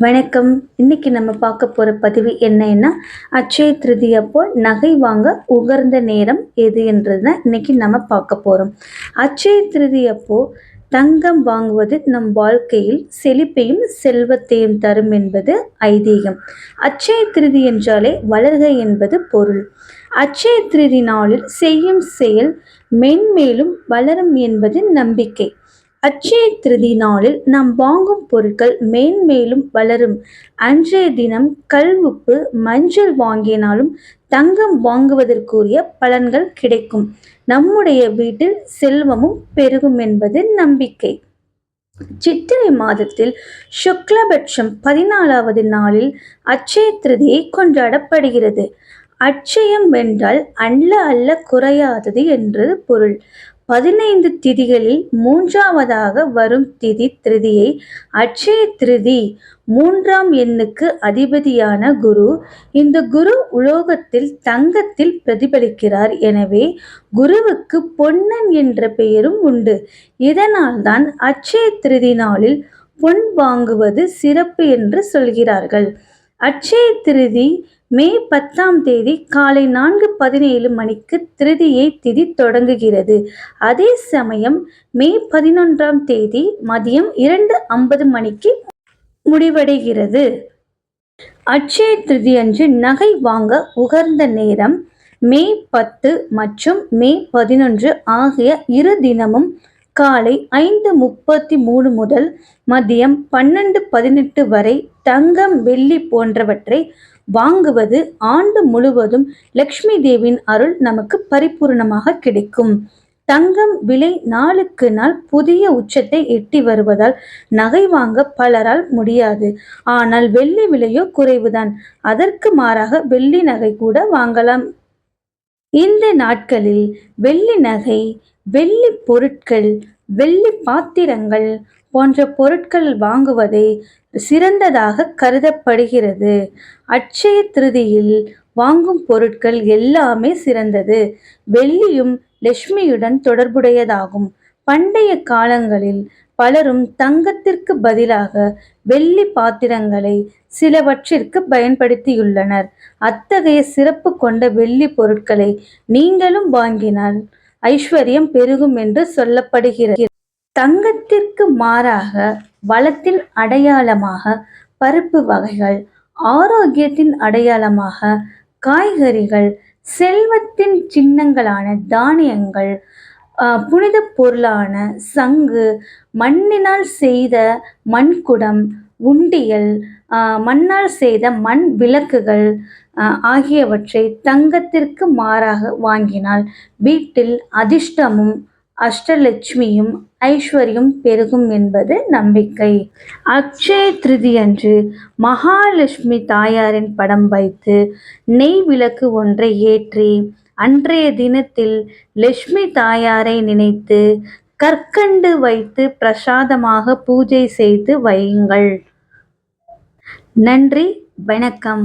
வணக்கம். இன்னைக்கு நம்ம பார்க்க போகிற பதிவு என்னன்னா அட்சய திருதி அப்போ நகை வாங்க உகர்ந்த நேரம் எது என்றது தான் இன்னைக்கு நம்ம பார்க்க போகிறோம் அட்சய திருதி அப்போ தங்கம் வாங்குவது நம் வாழ்க்கையில் செழிப்பையும் செல்வத்தையும் தரும் என்பது ஐதீகம். அட்சய திருதி என்றாலே வளர்க என்பது பொருள். அட்சய திருதி நாளில் செய்யும் செயல் மென்மேலும் வளரும் என்பது நம்பிக்கை. அட்சய திருதி நாளில் நாம் வாங்கும் பொருட்கள் மேன்மேலும் வளரும். அன்றைய தினம் கல் உப்பு மஞ்சள் வாங்கினாலும் தங்கம் வாங்குவதற்குரிய பலன்கள் கிடைக்கும். நம்முடைய வீட்டில் செல்வமும் பெருகும் என்பது நம்பிக்கை. சித்திரை மாதத்தில் சுக்லபட்சம் பதினாலாவது நாளில் அட்சய திருதியை கொண்டாடப்படுகிறது. அட்சயம் என்றால் அல்ல அல்ல குறையாதது என்று பொருள். பதினைந்து திதிகளில் மூன்றாவதாக வரும் திதி திருதியை அட்சய திருதி மூன்றாம் எண்ணுக்கு அதிபதியான குரு இந்த குரு உலோகத்தில் தங்கத்தில் பிரதிபலிக்கிறார். எனவே குருவுக்கு பொன்னன் என்ற பெயரும் உண்டு. இதனால்தான் அட்சய திருதி நாளில் பொன் வாங்குவது சிறப்பு என்று சொல்கிறார்கள். அட்சய திருதி மே பத்தாம் தேதி காலை நான்கு பதினேழு மணிக்கு திருதியை திதி தொடங்குகிறது. அதே சமயம் மே பதினொன்றாம் தேதி மதியம் இரண்டு ஐம்பது மணிக்கு முடிவடைகிறது. அட்சய திருதி அன்று நகை வாங்க உகர்ந்த நேரம் மே பத்து மற்றும் மே பதினொன்று ஆகிய இரு தினமும் காலை ஐந்து முப்பத்தி மூணு முதல் மதியம் பன்னெண்டு பதினெட்டு வரை தங்கம் வெள்ளி போன்றவற்றை வாங்குவது ஆண்டு முழுவதும் லக்ஷ்மி தேவியின் அருள் நமக்கு பரிபூர்ணமாக கிடைக்கும். தங்கம் விலை நாளுக்கு நாள் புதிய உச்சத்தை எட்டி வருவதால் நகை வாங்க பலரால் முடியாது. ஆனால் வெள்ளி விலையோ குறைவுதான். அதற்கு மாறாக வெள்ளி நகை கூட வாங்கலாம். இந்த நாட்களில் வெள்ளி நகை வெள்ளி பொருட்கள் வெள்ளி பாத்திரங்கள் போன்ற பொருட்கள் வாங்குவதை சிறந்ததாக கருதப்படுகிறது. அட்சய திருதியில் வாங்கும் பொருட்கள் எல்லாமே சிறந்தது. வெள்ளியும் லட்சுமியுடன் தொடர்புடையதாகும். பண்டைய காலங்களில் பலரும் தங்கத்திற்கு பதிலாக வெள்ளி பாத்திரங்களை சிலவற்றிற்கு பயன்படுத்தியுள்ளனர். அத்தகைய சிறப்பு கொண்ட வெள்ளி பொருட்களை நீங்களும் வாங்கினால் ஐஸ்வர்யம் பெருகும் என்று சொல்லப்படுகிறது. தங்கத்திற்கு மாறாக வளத்தின் அடையாளமாக பருப்பு வகைகள் ஆரோக்கியத்தின் அடையாளமாக காய்கறிகள் செல்வத்தின் சின்னங்களான தானியங்கள் புனித பொருளான சங்கு மண்ணினால் செய்த மண்குடம் உண்டியல் மண்ணால் செய்த மண் விளக்குகள் ஆகியவற்றை தங்கத்திற்கு மாறாக வாங்கினால் வீட்டில் அதிர்ஷ்டமும் அஷ்டலட்சுமியும் ஐஸ்வர்யம் பெருகும் என்பது நம்பிக்கை. அக்ஷய திருதி அன்று மகாலட்சுமி தாயாரின் படம் வைத்து நெய் விளக்கு ஒன்றை ஏற்றி அன்றைய தினத்தில் லட்சுமி தாயாரை நினைத்து கற்கண்டு வைத்து பிரசாதமாக பூஜை செய்து வையுங்கள். நன்றி வணக்கம்.